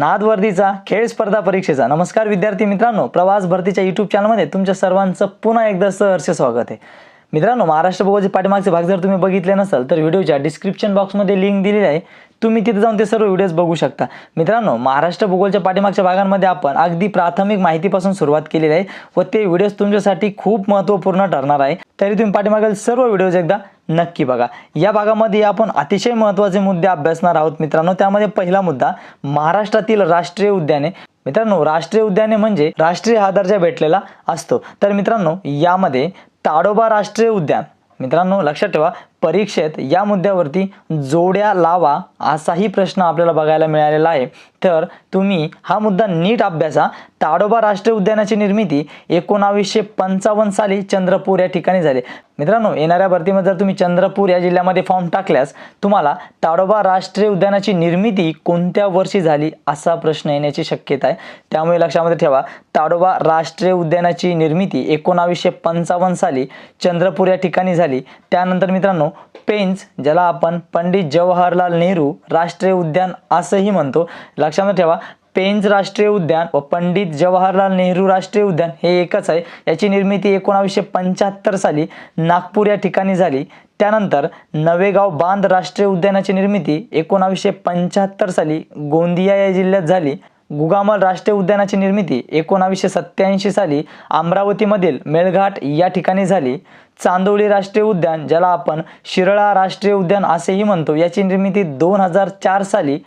नादवर्दीचा खेळ स्पर्धा परीक्षेचा. नमस्कार विद्यार्थी मित्रांनो प्रवास भरतीच्या यूट्यूब चॅनलमध्ये तुमच्या सर्वांचं पुन्हा एकदा सहर्ष स्वागत आहे. मित्रांनो महाराष्ट्र भूगोलचे पाठीमागचे भाग जर तुम्ही बघितले नसाल तर व्हिडिओच्या डिस्क्रिप्शन बॉक्समध्ये लिंक दिलेली आहे. तुम्ही तिथे जाऊन ते सर्व व्हिडिओज बघू शकता. मित्रांनो महाराष्ट्र भूगोलच्या पाठीमागच्या भागांमध्ये आपण अगदी प्राथमिक माहितीपासून सुरुवात केलेली आहे व ते व्हिडिओज तुमच्यासाठी खूप महत्त्वपूर्ण ठरणार आहे. तरी तुम्ही पाठीमागील सर्व व्हिडिओज एकदा नक्की बघा. या भागामध्ये आपण अतिशय महत्त्वाचे मुद्दे अभ्यासणार आहोत मित्रांनो. त्यामध्ये पहिला मुद्दा महाराष्ट्रातील राष्ट्रीय उद्याने. मित्रांनो राष्ट्रीय उद्याने म्हणजे राष्ट्रीय हा दर्जा भेटलेला असतो. तर मित्रांनो यामध्ये ताडोबा राष्ट्रीय उद्यान. मित्रांनो लक्षात ठेवा परीक्षेत या मुद्द्यावरती जोड्या लावा असाही प्रश्न आपल्याला बघायला मिळालेला आहे. तर तुम्ही हा मुद्दा नीट अभ्यासा. ताडोबा राष्ट्रीय उद्यानाची निर्मिती एकोणावीसशे पंचावन्न साली चंद्रपूर या ठिकाणी झाली. मित्रांनो येणाऱ्या भरतीमध्ये जर तुम्ही चंद्रपूर या जिल्ह्यामध्ये फॉर्म टाकल्यास तुम्हाला ताडोबा राष्ट्रीय उद्यानाची निर्मिती कोणत्या वर्षी झाली असा प्रश्न येण्याची शक्यता आहे. त्यामुळे लक्षामध्ये ठेवा ताडोबा राष्ट्रीय उद्यानाची निर्मिती एकोणावीसशे पंचावन्न साली चंद्रपूर या ठिकाणी झाली. त्यानंतर मित्रांनो पेंच ज्याला आपण पंडित जवाहरलाल नेहरू राष्ट्रीय उद्यान असंही म्हणतो. लक्षामध्ये ठेवा पेंच राष्ट्रीय उद्यान व पंडित जवाहरलाल नेहरू राष्ट्रीय उद्यान हे एकच आहे. याची निर्मिती एकोणावीसशे पंच्याहत्तर साली नागपूर या ठिकाणी झाली. त्यानंतर नवेगाव बांध राष्ट्रीय उद्यानाची निर्मिती एकोणावीसशे पंच्याहत्तर साली गोंदिया या जिल्ह्यात झाली. गुगामल राष्ट्रीय उद्यानाची निर्मिती एकोणावीसशे सत्याऐंशी साली अमरावतीमधील मेळघाट या ठिकाणी झाली. चांदोली राष्ट्रीय उद्यान ज्याला आपण शिरळा राष्ट्रीय उद्यान असेही म्हणतो. याची निर्मिती दोन हजार चार साली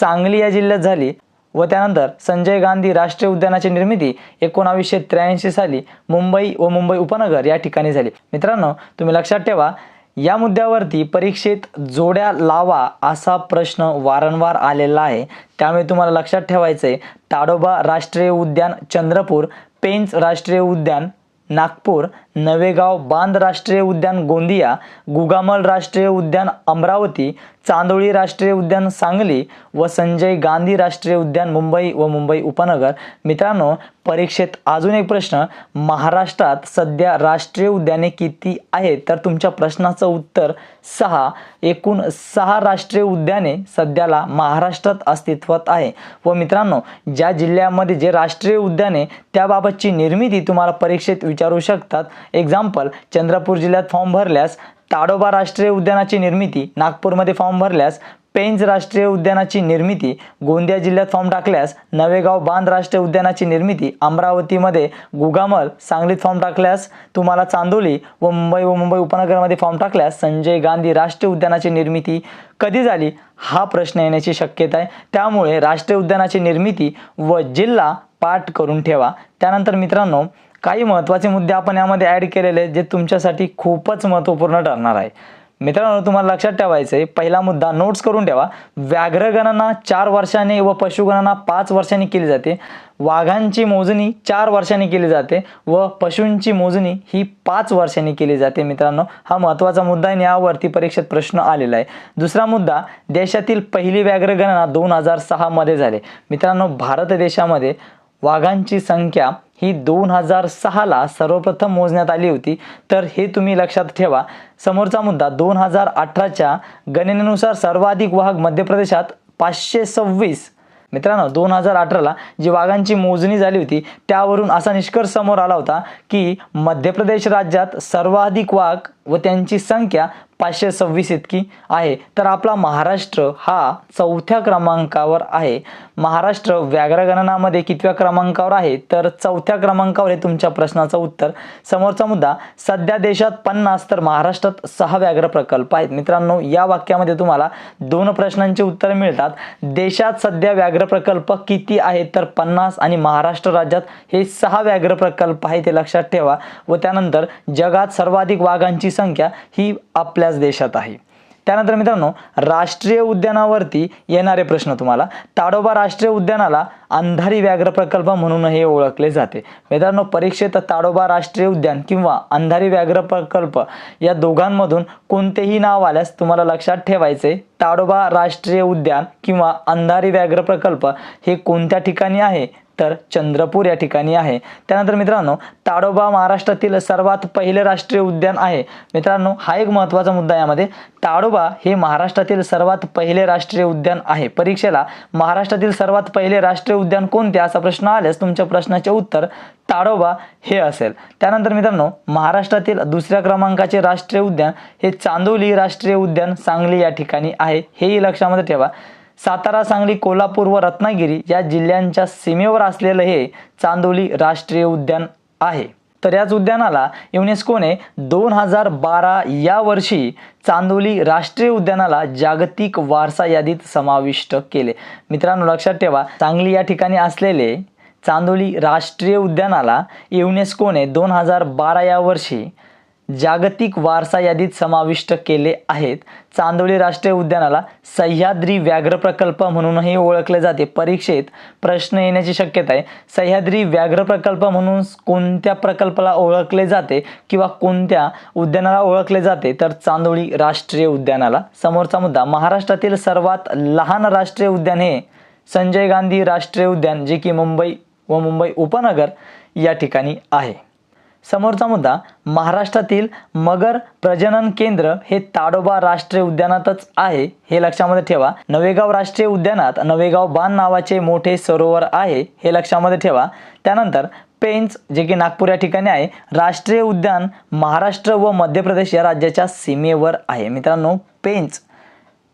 सांगली या जिल्ह्यात झाली व त्यानंतर संजय गांधी राष्ट्रीय उद्यानाची निर्मिती एकोणावीसशे त्र्याऐंशी साली मुंबई व मुंबई उपनगर या ठिकाणी झाली. मित्रांनो तुम्ही लक्षात ठेवा या मुद्द्यावरती परीक्षेत जोड्या लावा असा प्रश्न वारंवार आलेला आहे. त्यामुळे तुम्हाला लक्षात ठेवायचं आहे ताडोबा राष्ट्रीय उद्यान चंद्रपूर पेंच राष्ट्रीय उद्यान नागपूर नवेगाव बांध राष्ट्रीय उद्यान गोंदिया गुगामल राष्ट्रीय उद्यान अमरावती चांदोळी राष्ट्रीय उद्यान सांगली व संजय गांधी राष्ट्रीय उद्यान मुंबई व मुंबई उपनगर. मित्रांनो परीक्षेत अजून एक प्रश्न. महाराष्ट्रात सध्या राष्ट्रीय उद्याने किती आहेत? तर तुमच्या प्रश्नाचं उत्तर सहा. एकूण सहा राष्ट्रीय उद्याने सध्याला महाराष्ट्रात अस्तित्वात आहे. व मित्रांनो ज्या जिल्ह्यामध्ये जे राष्ट्रीय उद्याने त्याबाबतची निर्मिती तुम्हाला परीक्षेत विचारू शकतात. एक्झाम्पल चंद्रपूर जिल्ह्यात फॉर्म भरल्यास ताडोबा राष्ट्रीय उद्यानाची निर्मिती नागपूरमध्ये फॉर्म भरल्यास पेंज राष्ट्रीय उद्यानाची निर्मिती गोंदिया जिल्ह्यात फॉर्म टाकल्यास नवेगाव बांध राष्ट्रीय उद्यानाची निर्मिती अमरावतीमध्ये गुगामल सांगलीत फॉर्म टाकल्यास तुम्हाला चांदोली व मुंबई व मुंबई उपनगरामध्ये फॉर्म टाकल्यास संजय गांधी राष्ट्रीय उद्यानाची निर्मिती कधी झाली? हा प्रश्न येण्याची शक्यता आहे. त्यामुळे राष्ट्रीय उद्यानाची निर्मिती व जिल्हा पाठ करून ठेवा. त्यानंतर मित्रांनो काही महत्त्वाचे मुद्दे आपण यामध्ये ॲड केलेले आहेत जे तुमच्यासाठी खूपच महत्त्वपूर्ण ठरणार आहे. मित्रांनो तुम्हाला लक्षात ठेवायचं आहे पहिला मुद्दा नोट्स करून ठेवा. व्याघ्रगणना चार वर्षाने व पशुगणना पाच वर्षांनी केली जाते. वाघांची मोजणी चार वर्षांनी केली जाते व पशूंची मोजणी ही पाच वर्षांनी केली जाते मित्रांनो. हा महत्त्वाचा मुद्दा आहे आणि यावरती परीक्षेत प्रश्न आलेला आहे. दुसरा मुद्दा देशातील पहिली व्याघ्रगणना दोन हजार सहामध्ये झाले. मित्रांनो भारत देशामध्ये वाघांची संख्या ही दोन हजार सहाला सर्वप्रथम मोजण्यात आली होती. तर हे तुम्ही लक्षात ठेवा. समोरचा मुद्दा दोन हजार अठराच्या गणनेनुसार सर्वाधिक वाघ मध्य प्रदेशात पाचशे सव्वीस. मित्रांनो दोन हजार अठराला जी वाघांची मोजणी झाली होती त्यावरून असा निष्कर्ष समोर आला होता की मध्य प्रदेश राज्यात सर्वाधिक वाघ व त्यांची संख्या पाचशे सव्वीस इतकी आहे. तर आपला महाराष्ट्र हा चौथ्या क्रमांकावर आहे. महाराष्ट्र व्याघ्र गणनामध्ये कितव्या क्रमांकावर आहे? तर चौथ्या क्रमांकावर आहे तुमच्या प्रश्नाचं उत्तर. समोरचा मुद्दा सध्या देशात पन्नास तर महाराष्ट्रात सहा व्याघ्र प्रकल्प आहेत. मित्रांनो या वाक्यामध्ये तुम्हाला दोन प्रश्नांची उत्तरं मिळतात. देशात सध्या व्याघ्र प्रकल्प किती आहेत? तर पन्नास आणि महाराष्ट्र राज्यात हे सहा व्याघ्र प्रकल्प आहे ते लक्षात ठेवा. व त्यानंतर जगात सर्वाधिक वाघांची संख्या ही आपल्याच देशात आहे. त्यानंतर मित्रांनो राष्ट्रीय उद्यानावरती येणारे प्रश्न तुम्हाला. ताडोबा राष्ट्रीय उद्यानाला अंधारी व्याघ्र प्रकल्प म्हणूनही ओळखले जाते. मित्रांनो परीक्षेत ताडोबा राष्ट्रीय उद्यान किंवा अंधारी व्याघ्र प्रकल्प या दोघांमधून कोणतेही नाव आल्यास तुम्हाला लक्षात ठेवायचे ताडोबा राष्ट्रीय उद्यान किंवा अंधारी व्याघ्र प्रकल्प हे कोणत्या ठिकाणी आहे? तर चंद्रपूर या ठिकाणी आहे. त्यानंतर मित्रांनो ताडोबा महाराष्ट्रातील सर्वात पहिले राष्ट्रीय उद्यान आहे. मित्रांनो हा एक महत्त्वाचा मुद्दा यामध्ये. ताडोबा हे महाराष्ट्रातील सर्वात पहिले राष्ट्रीय उद्यान आहे. परीक्षेला महाराष्ट्रातील सर्वात पहिले राष्ट्रीय उद्यान कोणते? असा प्रश्न आल्यास तुमच्या प्रश्नाचे उत्तर ताडोबा हे असेल. त्यानंतर मित्रांनो महाराष्ट्रातील दुसऱ्या क्रमांकाचे राष्ट्रीय उद्यान हे चांदोली राष्ट्रीय उद्यान सांगली या ठिकाणी आहे. हेही लक्षामध्ये ठेवा. सातारा सांगली कोल्हापूर व रत्नागिरी या जिल्ह्यांच्या सीमेवर असलेलं हे चांदोली राष्ट्रीय उद्यान आहे. तर याच उद्यानाला युनेस्कोने दोन हजार बारा या वर्षी चांदोली राष्ट्रीय उद्यानाला जागतिक वारसा यादीत समाविष्ट केले. मित्रांनो लक्षात ठेवा सांगली या ठिकाणी असलेले चांदोली राष्ट्रीय उद्यानाला युनेस्कोने दोन हजार बारा या वर्षी जागतिक वारसा यादीत समाविष्ट केले आहेत. चांदोली राष्ट्रीय उद्यानाला सह्याद्री व्याघ्र प्रकल्प म्हणूनही ओळखले जाते. परीक्षेत प्रश्न येण्याची शक्यता आहे. सह्याद्री व्याघ्र प्रकल्प म्हणून कोणत्या प्रकल्पाला ओळखले जाते किंवा कोणत्या उद्यानाला ओळखले जाते? तर चांदोली राष्ट्रीय उद्यानाला. समोरचा मुद्दा महाराष्ट्रातील सर्वात लहान राष्ट्रीय उद्यान हे संजय गांधी राष्ट्रीय उद्यान जे की मुंबई व मुंबई उपनगर या ठिकाणी आहे. समोरचा मुद्दा महाराष्ट्रातील मगर प्रजनन केंद्र हे ताडोबा राष्ट्रीय उद्यानातच आहे हे लक्षामध्ये ठेवा. नवेगाव राष्ट्रीय उद्यानात नवेगाव बांध नावाचे मोठे सरोवर आहे हे लक्षामध्ये ठेवा. त्यानंतर पेंच जे की नागपूर या ठिकाणी आहे राष्ट्रीय उद्यान महाराष्ट्र व मध्य प्रदेश या राज्याच्या सीमेवर आहे. मित्रांनो पेंच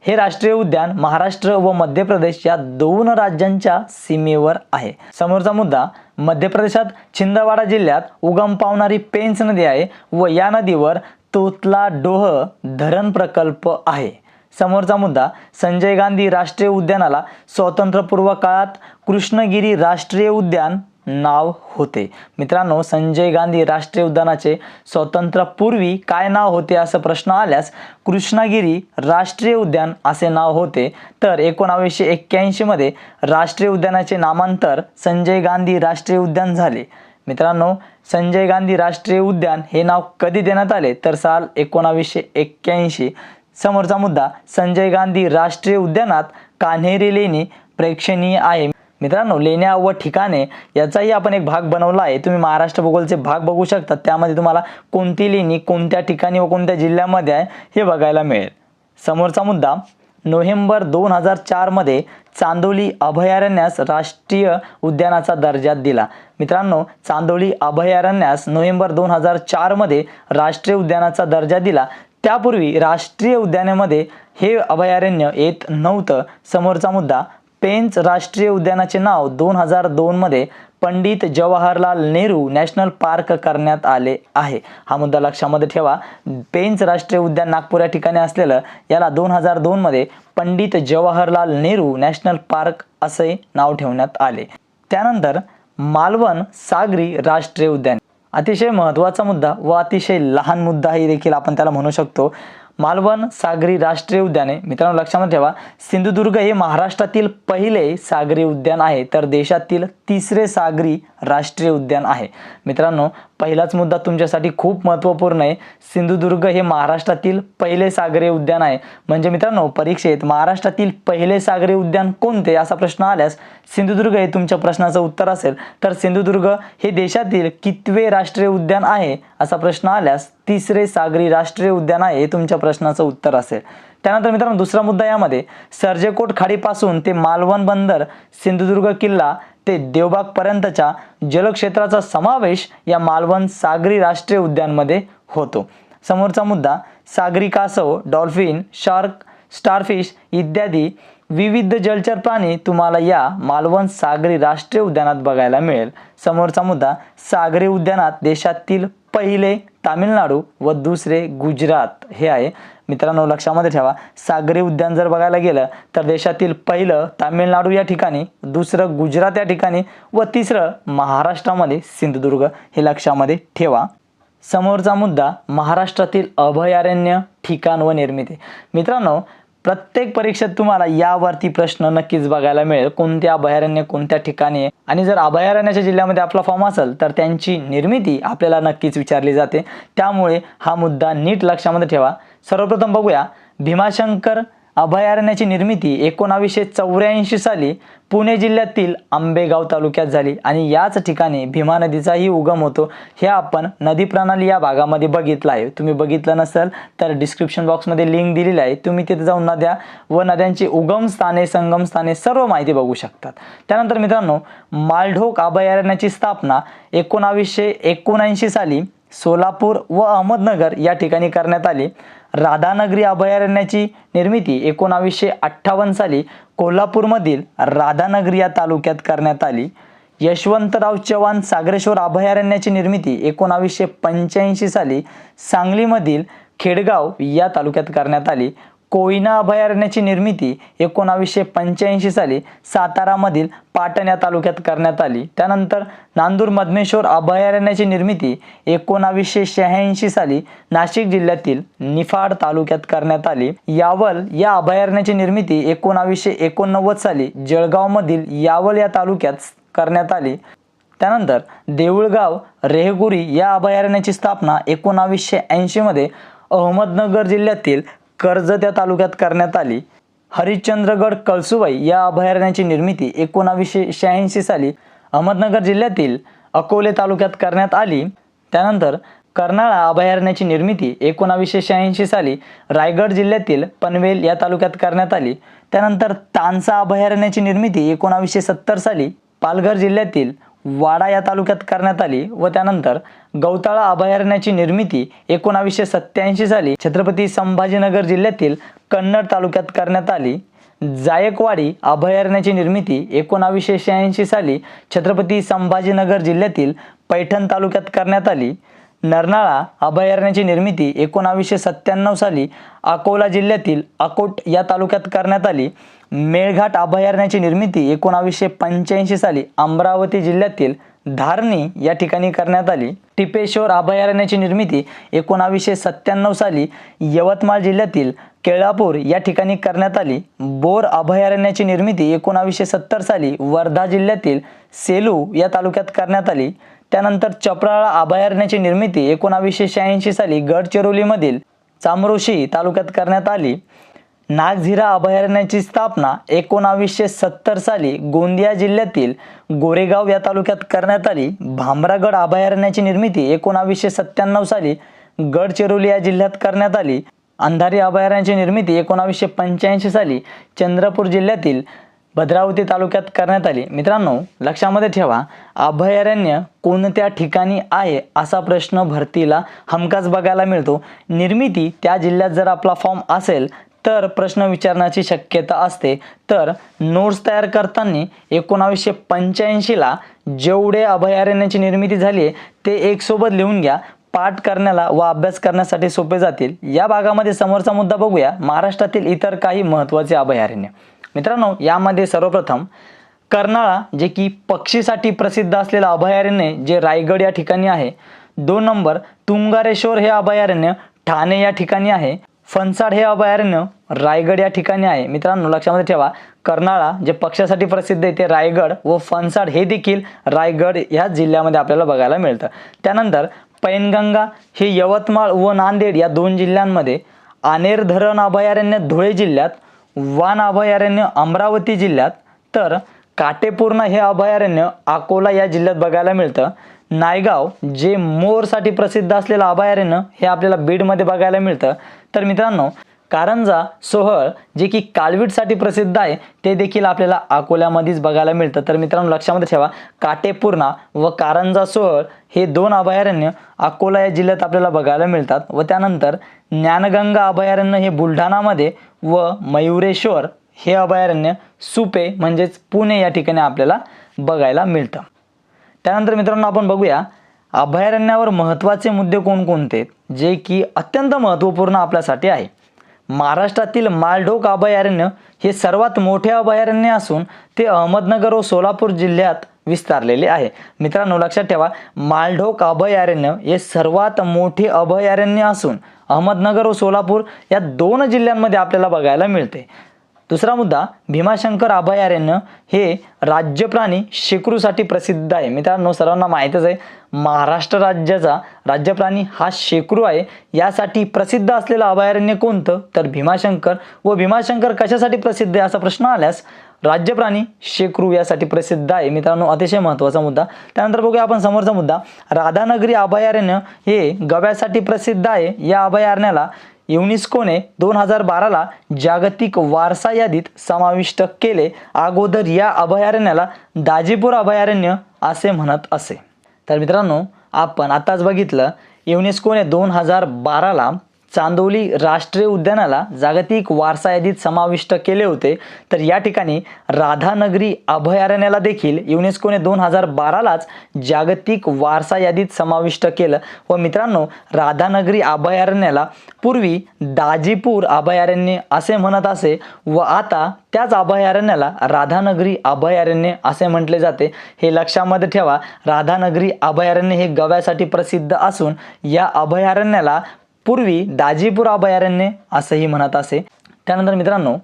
हे राष्ट्रीय उद्यान महाराष्ट्र व मध्य प्रदेश या दोन राज्यांच्या सीमेवर आहे. समोरचा मुद्दा मध्य प्रदेशात छिंदवाडा जिल्ह्यात उगम पावणारी पेंच नदी आहे व या नदीवर तोतला डोह धरण प्रकल्प आहे. समोरचा मुद्दा संजय गांधी राष्ट्रीय उद्यानाला स्वातंत्र्यपूर्व काळात कृष्णगिरी राष्ट्रीय उद्यान नाव होते. मित्रांनो संजय गांधी राष्ट्रीय उद्यानाचे स्वातंत्र्यपूर्वी काय नाव होते असं प्रश्न आल्यास कृष्णागिरी राष्ट्रीय उद्यान असे नाव होते. तर एकोणावीसशे एक्क्याऐंशीमध्ये राष्ट्रीय उद्यानाचे नामांतर संजय गांधी राष्ट्रीय उद्यान झाले. मित्रांनो संजय गांधी राष्ट्रीय उद्यान हे नाव कधी देण्यात आले? तर साल एकोणावीसशे एक्क्याऐंशी. समोरचा मुद्दा संजय गांधी राष्ट्रीय उद्यानात कान्हेरी लेणी प्रेक्षणीय आहे. मित्रांनो लेण्या व ठिकाणे याचाही आपण एक भाग बनवला आहे. तुम्ही महाराष्ट्र भूगोलचे भाग बघू शकता. त्यामध्ये तुम्हाला कोणती लेणी कोणत्या ठिकाणी व कोणत्या जिल्ह्यामध्ये आहे हे बघायला मिळेल. समोरचा मुद्दा नोव्हेंबर दोन हजार चारमध्ये चांदोली अभयारण्यास राष्ट्रीय उद्यानाचा दर्जा दिला. मित्रांनो चांदोली अभयारण्यास नोव्हेंबर दोन हजार चारमध्ये राष्ट्रीय उद्यानाचा दर्जा दिला. त्यापूर्वी राष्ट्रीय उद्यानामध्ये हे अभयारण्य येत नव्हतं. समोरचा मुद्दा पेंच राष्ट्रीय उद्यानाचे नाव दोन हजार दोनमध्ये पंडित जवाहरलाल नेहरू नॅशनल पार्क करण्यात आले आहे. हा मुद्दा लक्षामध्ये ठेवा. पेंच राष्ट्रीय उद्यान नागपूर या ठिकाणी असलेलं याला दोन हजार दोनमध्ये पंडित जवाहरलाल नेहरू नॅशनल पार्क असे नाव ठेवण्यात आले. त्यानंतर मालवण सागरी राष्ट्रीय उद्यान. अतिशय महत्त्वाचा मुद्दा व अतिशय लहान मुद्दाही देखील आपण त्याला म्हणू शकतो. मालवण सागरी राष्ट्रीय उद्याने मित्रांनो लक्षामध्ये ठेवा सिंधुदुर्ग हे महाराष्ट्रातील पहिले सागरी उद्यान आहे तर देशातील तिसरे सागरी राष्ट्रीय उद्यान आहे. मित्रांनो पहिलाच मुद्दा तुमच्यासाठी खूप महत्त्वपूर्ण आहे. सिंधुदुर्ग हे महाराष्ट्रातील पहिले सागरी उद्यान आहे. म्हणजे मित्रांनो परीक्षेत महाराष्ट्रातील पहिले सागरी उद्यान कोणते? असा प्रश्न आल्यास सिंधुदुर्ग हे तुमच्या प्रश्नाचं उत्तर असेल. तर सिंधुदुर्ग हे देशातील कितवे राष्ट्रीय उद्यान आहे? असा प्रश्न आल्यास तिसरे सागरी राष्ट्रीय उद्यान आहे हे तुमच्या प्रश्नाचं उत्तर असेल. त्यानंतर मित्रांनो दुसरा मुद्दा यामध्ये सर्जेकोट खाडीपासून ते मालवण बंदर सिंधुदुर्ग किल्ला ते देवबागपर्यंतच्या जलक्षेत्राचा समावेश या मालवण सागरी राष्ट्रीय उद्यानमध्ये होतो. समोरचा मुद्दा सागरी कासव डॉल्फिन शार्क स्टारफिश इत्यादी विविध जलचर प्राणी तुम्हाला या मालवण सागरी राष्ट्रीय उद्यानात बघायला मिळेल. समोरचा मुद्दा सागरी उद्यानात देशातील पहिले तामिळनाडू व दुसरे गुजरात. हे आहे. मित्रांनो लक्षामध्ये ठेवा सागरी उद्यान जर बघायला गेलं तर देशातील पहिलं तामिळनाडू या ठिकाणी दुसरं गुजरात या ठिकाणी व तिसरं महाराष्ट्रामध्ये सिंधुदुर्ग हे लक्षामध्ये ठेवा. समोरचा मुद्दा महाराष्ट्रातील अभयारण्य ठिकाण व निर्मिती. मित्रांनो प्रत्येक परीक्षेत तुम्हाला यावरती प्रश्न नक्कीच बघायला मिळेल. कोणत्या अभयारण्य कोणत्या ठिकाणी आहे? आणि जर अभयारण्याच्या जिल्ह्यामध्ये आपला फॉर्म असेल तर त्यांची निर्मिती आपल्याला नक्कीच विचारली जाते. त्यामुळे हा मुद्दा नीट लक्षामध्ये ठेवा. सर्वप्रथम बघूया भीमाशंकर अभयारण्याची निर्मिती एकोणावीसशे चौऱ्याऐंशी साली पुणे जिल्ह्यातील आंबेगाव तालुक्यात झाली आणि याच ठिकाणी भीमा नदीचाही उगम होतो. हे आपण नदी प्रणाली या भागामध्ये बघितलं आहे. तुम्ही बघितलं नसेल तर डिस्क्रिप्शन बॉक्समध्ये लिंक दिलेली आहे. तुम्ही तिथे जाऊन नद्या व नद्यांची उगम स्थाने संगम स्थाने सर्व माहिती बघू शकतात. त्यानंतर मित्रांनो मालढोक अभयारण्याची स्थापना एकोणावीसशे एकोणऐंशी साली सोलापूर व अहमदनगर या ठिकाणी करण्यात आली. राधानगरी अभयारण्याची निर्मिती एकोणावीसशे अठ्ठावन्न साली कोल्हापूरमधील राधानगरी या तालुक्यात करण्यात आली. यशवंतराव चव्हाण सागरेश्वर अभयारण्याची निर्मिती एकोणावीसशे पंच्याऐंशी साली सांगलीमधील खेडगाव या तालुक्यात करण्यात आली. कोयना अभयारण्याची निर्मिती एकोणावीसशे पंच्याऐंशी साली सातारामधील पाटण या तालुक्यात करण्यात आली. त्यानंतर नांदूर मधमेश्वर अभयारण्याची निर्मिती एकोणावीसशे शहाऐंशी साली नाशिक जिल्ह्यातील निफाड तालुक्यात करण्यात आली. यावल या अभयारण्याची निर्मिती एकोणावीसशे एकोणनव्वद साली जळगावमधील यावल या तालुक्यात करण्यात आली. त्यानंतर देऊळगाव रेहगुरी या अभयारण्याची स्थापना एकोणावीसशे ऐंशीमध्ये अहमदनगर जिल्ह्यातील कर्जत या तालुक्यात करण्यात आली. हरिश्चंद्रगड कळसुबाई या अभयारण्याची निर्मिती एकोणावीसशे शहाऐंशी साली अहमदनगर जिल्ह्यातील अकोले तालुक्यात करण्यात आली. त्यानंतर कर्नाळा अभयारण्याची निर्मिती एकोणावीसशे शहाऐंशी साली रायगड जिल्ह्यातील पनवेल या तालुक्यात करण्यात आली. त्यानंतर तानसा अभयारण्याची निर्मिती एकोणावीसशे सत्तर साली पालघर जिल्ह्यातील वाडा या तालुक्यात करण्यात आली व त्यानंतर गौताळा अभयारण्याची निर्मिती एकोणावीसशे सत्याऐंशी साली छत्रपती संभाजीनगर जिल्ह्यातील कन्नड तालुक्यात करण्यात आली. जायकवाडी अभयारण्याची निर्मिती एकोणावीसशे शहाऐंशी साली छत्रपती संभाजीनगर जिल्ह्यातील पैठण तालुक्यात करण्यात आली. नरनाळा अभयारण्याची निर्मिती एकोणावीसशे सत्त्याण्णव साली अकोला जिल्ह्यातील अकोट या तालुक्यात करण्यात आली. मेळघाट अभयारण्याची निर्मिती एकोणावीसशे पंच्याऐंशी साली अमरावती जिल्ह्यातील धारणी या ठिकाणी करण्यात आली. टिपेश्वर अभयारण्याची निर्मिती एकोणावीसशे सत्त्याण्णव साली यवतमाळ जिल्ह्यातील केळापूर या ठिकाणी करण्यात आली. बोर अभयारण्याची निर्मिती एकोणावीसशे सत्तर साली वर्धा जिल्ह्यातील सेलू या तालुक्यात करण्यात आली. त्यानंतर चपराळा अभयारण्याची निर्मिती एकोणावीसशे शहाऐंशी साली गडचिरोलीमधील चामरोशी तालुक्यात करण्यात आली. नागझिरा अभयारण्याची स्थापना एकोणावीसशे सत्तर साली गोंदिया जिल्ह्यातील गोरेगाव या तालुक्यात करण्यात आली. भामरागड अभयारण्याची निर्मिती एकोणावीसशे सत्त्याण्णव साली गडचिरोली या जिल्ह्यात करण्यात आली. अंधारी अभयारण्याची निर्मिती एकोणावीसशे पंच्याऐंशी साली चंद्रपूर जिल्ह्यातील भद्रावती तालुक्यात करण्यात आली. मित्रांनो लक्षामध्ये ठेवा अभयारण्य कोणत्या ठिकाणी आहे असा प्रश्न भरतीला हमखास बघायला मिळतो. निर्मिती त्या जिल्ह्यात जर आपला फॉर्म असेल तर प्रश्न विचारण्याची शक्यता असते. तर नोट्स तयार करताना एकोणावीसशे पंच्याऐंशीला जेवढे अभयारण्याची निर्मिती झाली आहे ते एक सोबत लिहून घ्या. पाठ करण्याला व अभ्यास करण्यासाठी सोपे जातील. या भागामध्ये समोरचा मुद्दा बघूया. महाराष्ट्रातील इतर काही महत्त्वाचे अभयारण्य. मित्रांनो यामध्ये सर्वप्रथम कर्नाळा जे की पक्षीसाठी प्रसिद्ध असलेलं अभयारण्य जे रायगड या ठिकाणी आहे. दोन नंबर तुंगारेश्वर हे अभयारण्य ठाणे या ठिकाणी आहे. फणसाड हे अभयारण्य रायगड या ठिकाणी आहे. मित्रांनो लक्षामध्ये ठेवा कर्नाळा जे पक्षासाठी प्रसिद्ध आहे ते रायगड व फणसाड हे देखील रायगड ह्या जिल्ह्यामध्ये आपल्याला बघायला मिळतं. त्यानंतर पैनगंगा हे यवतमाळ व नांदेड या दोन जिल्ह्यांमध्ये आनेर धरण अभयारण्य धुळे जिल्ह्यात वान अभयारण्य अमरावती जिल्ह्यात तर काटेपूर्णा हे अभयारण्य अकोला या जिल्ह्यात बघायला मिळतं. नायगाव जे मोरसाठी प्रसिद्ध असलेलं अभयारण्य हे आपल्याला बीडमध्ये बघायला मिळतं. तर मित्रांनो कारंजा सोहळ जे की कालवीटसाठी प्रसिद्ध आहे ते देखील आपल्याला अकोल्यामध्येच बघायला मिळतं. तर मित्रांनो लक्षामध्ये ठेवा काटेपूर्णा व कारंजा सोहळ हे दोन अभयारण्य अकोला या जिल्ह्यात आपल्याला बघायला मिळतात. व त्यानंतर ज्ञानगंगा अभयारण्य हे बुलढाणामध्ये व मयुरेश्वर हे अभयारण्य सुपे म्हणजेच पुणे या ठिकाणी आपल्याला बघायला मिळतं. त्यानंतर मित्रांनो आपण बघूया अभयारण्यावर महत्त्वाचे मुद्दे कोणकोणते? आहेत, जे की अत्यंत महत्त्वपूर्ण आपल्यासाठी आहे. महाराष्ट्रातील मालढोक अभयारण्य हे सर्वात मोठे अभयारण्य असून ते अहमदनगर व सोलापूर जिल्ह्यात विस्तारलेले आहे. मित्रांनो लक्षात ठेवा मालढोक अभयारण्य हे सर्वात मोठे अभयारण्य असून अहमदनगर व सोलापूर या दोन जिल्ह्यांमध्ये आपल्याला बघायला मिळते. दुसरा मुद्दा भीमाशंकर अभयारण्य हे राज्य प्राणी शेकरूसाठी प्रसिद्ध आहे. मित्रांनो सर्वांना माहीतच आहे महाराष्ट्र राज्याचा राज्य प्राणी हा शेकरू आहे. यासाठी प्रसिद्ध असलेलं अभयारण्य कोणतं? तर भीमाशंकर. व भीमाशंकर कशासाठी प्रसिद्ध आहे असा प्रश्न आल्यास राज्य प्राणी शेकरू यासाठी प्रसिद्ध आहे. मित्रांनो अतिशय महत्त्वाचा मुद्दा. त्यानंतर बघूया आपण समोरचा मुद्दा. राधानगरी अभयारण्य हे गव्यासाठी प्रसिद्ध आहे. या अभयारण्याला युनेस्कोने दोन हजार बाराला जागतिक वारसा यादीत समाविष्ट केले. अगोदर या अभयारण्याला दाजीपूर अभयारण्य असे म्हणत असे. तर मित्रांनो आपण आताच बघितलं युनेस्कोने दोन हजार बाराला चांदोली राष्ट्रीय उद्यानाला जागतिक वारसा यादीत समाविष्ट केले होते. तर या ठिकाणी राधानगरी अभयारण्याला देखील युनेस्कोने दोन हजार बारालाच जागतिक वारसा यादीत समाविष्ट केलं. व मित्रांनो राधानगरी अभयारण्याला पूर्वी दाजीपूर अभयारण्य असे म्हणत असे व आता त्याच अभयारण्याला राधानगरी अभयारण्य असे म्हटले जाते. हे लक्षामध्ये ठेवा राधानगरी अभयारण्य हे गव्यासाठी प्रसिद्ध असून या अभयारण्याला पूर्वी दाजीपूर अभयारण्य असंही म्हणत असे. त्यानंतर मित्रांनो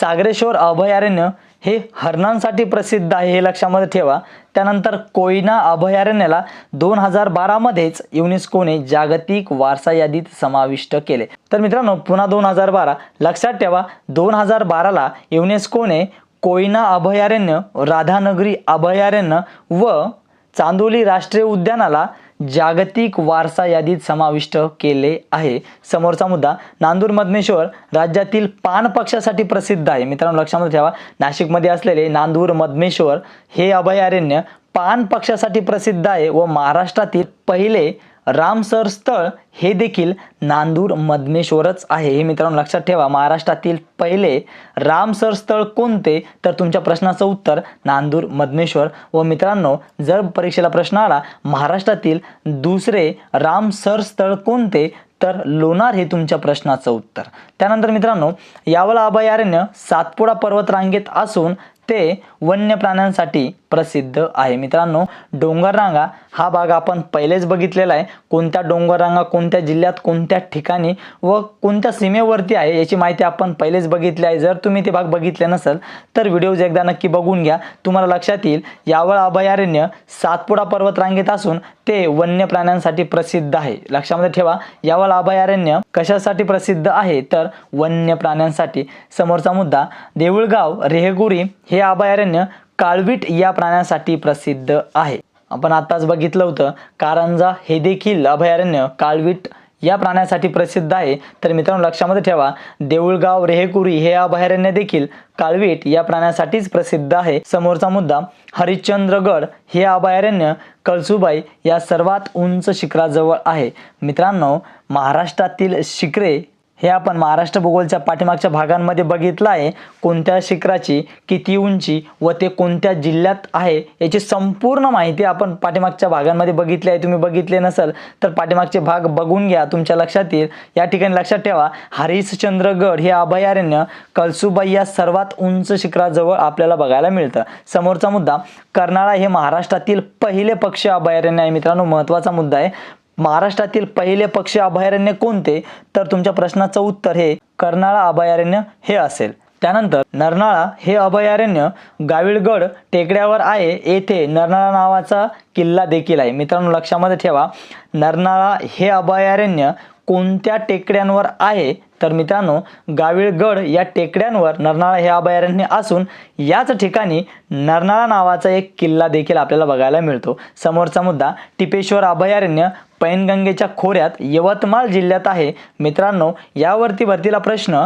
सागरेश्वर अभयारण्य हे हरणांसाठी प्रसिद्ध आहे हे लक्षामध्ये ठेवा. त्यानंतर कोयना अभयारण्याला दोन हजार बारामध्येच युनेस्कोने जागतिक वारसा यादीत समाविष्ट केले. तर मित्रांनो पुन्हा दोन हजार बारा. लक्षात ठेवा दोन हजार बाराला युनेस्कोने कोयना अभयारण्य राधानगरी अभयारण्य व चांदोली राष्ट्रीय उद्यानाला जागतिक वारसा यादीत समाविष्ट केले आहे. समोरचा मुद्दा नांदूर मधमेश्वर राज्यातील पान पक्षासाठी प्रसिद्ध आहे. मित्रांनो लक्षामध्ये ठेवा नाशिकमध्ये असलेले नांदूर मधमेश्वर हे अभयारण्य पान पक्षासाठी प्रसिद्ध आहे व महाराष्ट्रातील पहिले रामसर स्थळ हे देखील नांदूर मधमेश्वरच आहे. हे मित्रांनो लक्षात ठेवा महाराष्ट्रातील पहिले रामसर स्थळ कोणते? तर तुमच्या प्रश्नाचं उत्तर नांदूर मधमेश्वर. व मित्रांनो जर परीक्षेला प्रश्न आला महाराष्ट्रातील दुसरे रामसर स्थळ कोणते? तर लोणार हे तुमच्या प्रश्नाचं उत्तर. त्यानंतर मित्रांनो यावल अभयारण्य सातपुडा पर्वत रांगेत असून ते वन्य प्राण्यांसाठी प्रसिद्ध आहे. मित्रांनो डोंगररांगा हा भाग आपण पहिलेच बघितलेला आहे. कोणत्या डोंगररांगा कोणत्या जिल्ह्यात कोणत्या ठिकाणी व कोणत्या सीमेवरती आहे याची माहिती आपण पहिलेच बघितली आहे. जर तुम्ही ते भाग बघितले नसेल तर व्हिडिओज एकदा नक्की बघून घ्या. तुम्हाला लक्षात येईल यावळ अभयारण्य सातपुडा पर्वतरांगेत असून ते वन्य प्राण्यांसाठी प्रसिद्ध आहे. लक्षामध्ये ठेवा यावल अभयारण्य कशासाठी प्रसिद्ध आहे? तर वन्य प्राण्यांसाठी समोरचा मुद्दा देऊळगाव रेहगुरी हे हे अभयारण्य काळवीट या प्राण्यासाठी प्रसिद्ध आहे. आपण आताच बघितलं होतं कारंजा हे देखील अभयारण्य काळवीट या प्राण्यासाठी प्रसिद्ध आहे. तर मित्रांनो लक्षामध्ये ठेवा देऊळगाव रेहेकुरी हे अभयारण्य देखील काळवीट या प्राण्यासाठीच प्रसिद्ध आहे. समोरचा मुद्दा हरिश्चंद्रगड हे अभयारण्य कळसुबाई या सर्वात उंच शिखराजवळ आहे. मित्रांनो महाराष्ट्रातील शिखरे हे आपण महाराष्ट्र भूगोलच्या पाठीमागच्या भागांमध्ये बघितलं आहे. कोणत्या शिखराची किती उंची व ते कोणत्या जिल्ह्यात आहे याची संपूर्ण माहिती आपण पाठीमागच्या भागांमध्ये बघितली आहे. तुम्ही बघितले नसेल तर पाठीमागचे भाग बघून घ्या. तुमच्या लक्षात येईल. या ठिकाणी लक्षात ठेवा हरिश्चंद्रगड हे अभयारण्य कळसुबाई या सर्वात उंच शिखराजवळ आपल्याला बघायला मिळतं. समोरचा मुद्दा कर्नाळा हे महाराष्ट्रातील पहिले पक्षी अभयारण्य आहे मित्रांनो. महत्त्वाचा मुद्दा आहे. महाराष्ट्रातील पहिले पक्षी अभयारण्य कोणते? तर तुमच्या प्रश्नाचं उत्तर हे कर्नाळा अभयारण्य हे असेल. त्यानंतर नरनाळा हे अभयारण्य गाविळगड टेकड्यावर आहे. येथे नरनाळा नावाचा किल्ला देखील आहे. मित्रांनो लक्षामध्ये ठेवा. नरनाळा हे अभयारण्य कोणत्या टेकड्यांवर आहे? तर मित्रांनो गाविळगड या टेकड्यांवर नरनाळा हे अभयारण्य असून याच ठिकाणी नरनाळा नावाचा एक किल्ला देखील आपल्याला बघायला मिळतो. समोरचा मुद्दा टिपेश्वर अभयारण्य पैनगंगेच्या खोऱ्यात यवतमाळ जिल्ह्यात आहे. मित्रांनो यावरती भरतीला प्रश्न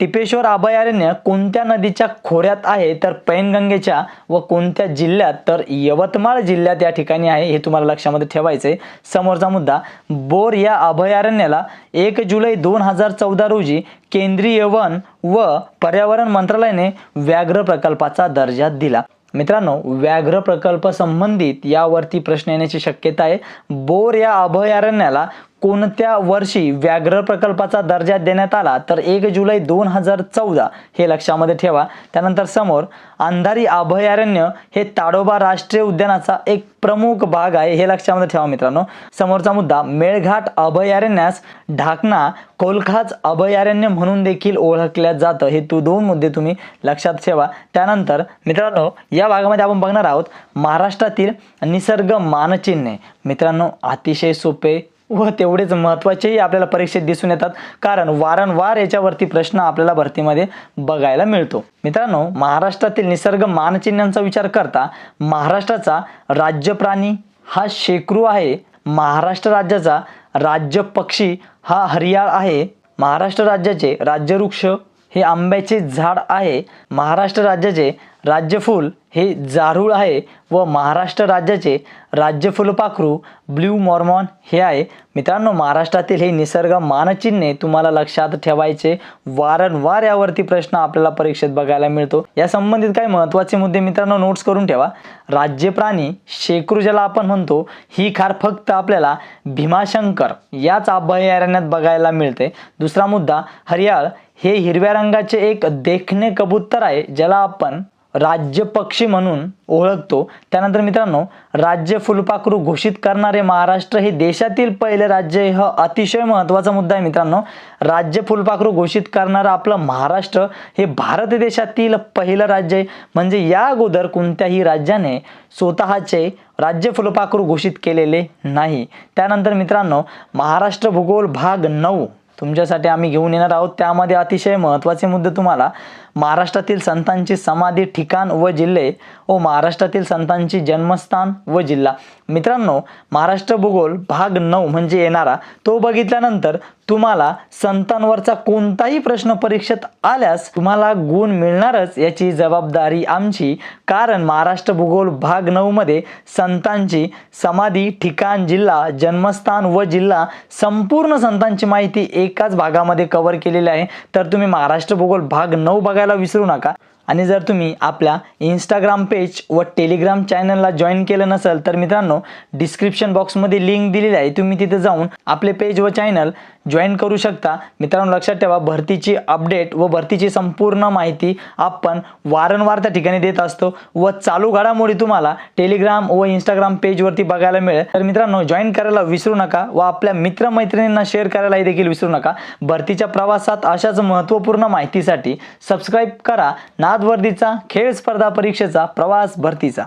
टिपेश्वर अभयारण्य कोणत्या नदीच्या खोऱ्यात आहे तर पैनगंगेच्या व कोणत्या जिल्ह्यात तर यवतमाळ जिल्ह्यात या ठिकाणी आहे हे तुम्हाला लक्षामध्ये ठेवायचं आहे समोरचा मुद्दा बोर या अभयारण्याला एक जुलै दोन हजार चौदा रोजी केंद्रीय वन व पर्यावरण मंत्रालयाने व्याघ्र प्रकल्पाचा दर्जा दिला. मित्रांनो व्याघ्र प्रकल्प संबंधित यावरती प्रश्न येण्याची शक्यता आहे. बोर या अभयारण्याला कोणत्या वर्षी व्याघ्र प्रकल्पाचा दर्जा देण्यात आला? तर एक जुलै दोन हजार चौदा हे लक्षामध्ये ठेवा. त्यानंतर समोर अंधारी अभयारण्य हे ताडोबा राष्ट्रीय उद्यानाचा एक प्रमुख भाग आहे हे लक्षामध्ये ठेवा मित्रांनो. समोरचा मुद्दा मेळघाट अभयारण्यास ढाकणा कोलखाच अभयारण्य म्हणून देखील ओळखल्या जातं. हे तू दोन मुद्दे तुम्ही लक्षात ठेवा. त्यानंतर मित्रांनो या भागामध्ये आपण बघणार आहोत महाराष्ट्रातील निसर्ग मानचिन्हे. मित्रांनो अतिशय सोपे व तेवढेच महत्त्वाचेही आपल्याला परीक्षेत दिसून येतात. कारण वारंवार याच्यावरती प्रश्न आपल्याला भरतीमध्ये बघायला मिळतो. मित्रांनो महाराष्ट्रातील निसर्ग मानचिन्हांचा विचार करता महाराष्ट्राचा राज्य प्राणी हा शेकरू आहे. महाराष्ट्र राज्याचा राज्य पक्षी हा हरियाळ आहे. महाराष्ट्र राज्याचे राज्यवृक्ष हे आंब्याचे झाड आहे. महाराष्ट्र राज्याचे राज्यफूल हे जारूळ आहे व महाराष्ट्र राज्याचे राज्यफुलपाखरू ब्ल्यू मॉर्मॉन हे आहे. मित्रांनो महाराष्ट्रातील हे निसर्ग मानचिन्हे तुम्हाला लक्षात ठेवायचे. वारंवार यावरती प्रश्न आपल्याला परीक्षेत बघायला मिळतो. या संबंधित काही महत्त्वाचे मुद्दे मित्रांनो नोट्स करून ठेवा. राज्य प्राणी शेकरू ज्याला आपण म्हणतो ही खार फक्त आपल्याला भीमाशंकर याच अभयारण्यात बघायला मिळते. दुसरा मुद्दा हरियाळ हे हिरव्या रंगाचे एक देखणे कबूतर आहे ज्याला आपण राज्य पक्षी म्हणून ओळखतो. त्यानंतर मित्रांनो राज्य फुलपाखरू घोषित करणारे महाराष्ट्र हे देशातील पहिले राज्य हा अतिशय महत्त्वाचा मुद्दा आहे मित्रांनो. राज्य फुलपाखरू घोषित करणारं आपलं महाराष्ट्र हे भारत देशातील पहिलं राज्य आहे. म्हणजे या अगोदर कोणत्याही राज्याने स्वतःचे राज्य फुलपाखरू घोषित केलेले नाही. त्यानंतर मित्रांनो महाराष्ट्र भूगोल भाग नऊ. तुमच्यासाठी आम्ही घेऊन येणार आहोत. त्यामध्ये अतिशय महत्त्वाचे मुद्दे तुम्हाला महाराष्ट्रातील संतांची समाधी ठिकाण व जिल्हे. व महाराष्ट्रातील संतांची जन्मस्थान व जिल्हा. मित्रांनो महाराष्ट्र भूगोल भाग नऊ म्हणजे येणारा तो बघितल्यानंतर तुम्हाला संतांवरचा कोणताही प्रश्न परीक्षेत आल्यास तुम्हाला गुण मिळणारच याची जबाबदारी आमची. कारण महाराष्ट्र भूगोल भाग नऊमध्ये संतांची समाधी ठिकाण जिल्हा जन्मस्थान व जिल्हा संपूर्ण संतांची माहिती एकाच भागामध्ये कव्हर केलेली आहे. तर तुम्ही महाराष्ट्र भूगोल भाग नऊ बघायला विसरू नका. आणि जर तुम्ही आपल्या इंस्टाग्राम पेज व टेलिग्राम चॅनलला जॉईन केलं नसेल तर मित्रांनो डिस्क्रिप्शन बॉक्समध्ये लिंक दिलेली आहे. तुम्ही तिथे जाऊन आपले पेज व चॅनल जॉईन करू शकता. मित्रांनो लक्षात ठेवा भरतीची अपडेट व भरतीची संपूर्ण माहिती आपण वारंवार त्या ठिकाणी देत असतो व चालू घडामोडी तुम्हाला टेलिग्राम व इंस्टाग्राम पेजवरती बघायला मिळेल. तर मित्रांनो जॉईन करायला विसरू नका व आपल्या मित्रमैत्रिणींना शेअर करायलाही देखील विसरू नका. भरतीच्या प्रवासात अशाच महत्त्वपूर्ण माहितीसाठी सबस्क्राईब करा. नादवर्दीचा खेळ स्पर्धा परीक्षेचा प्रवास भरतीचा.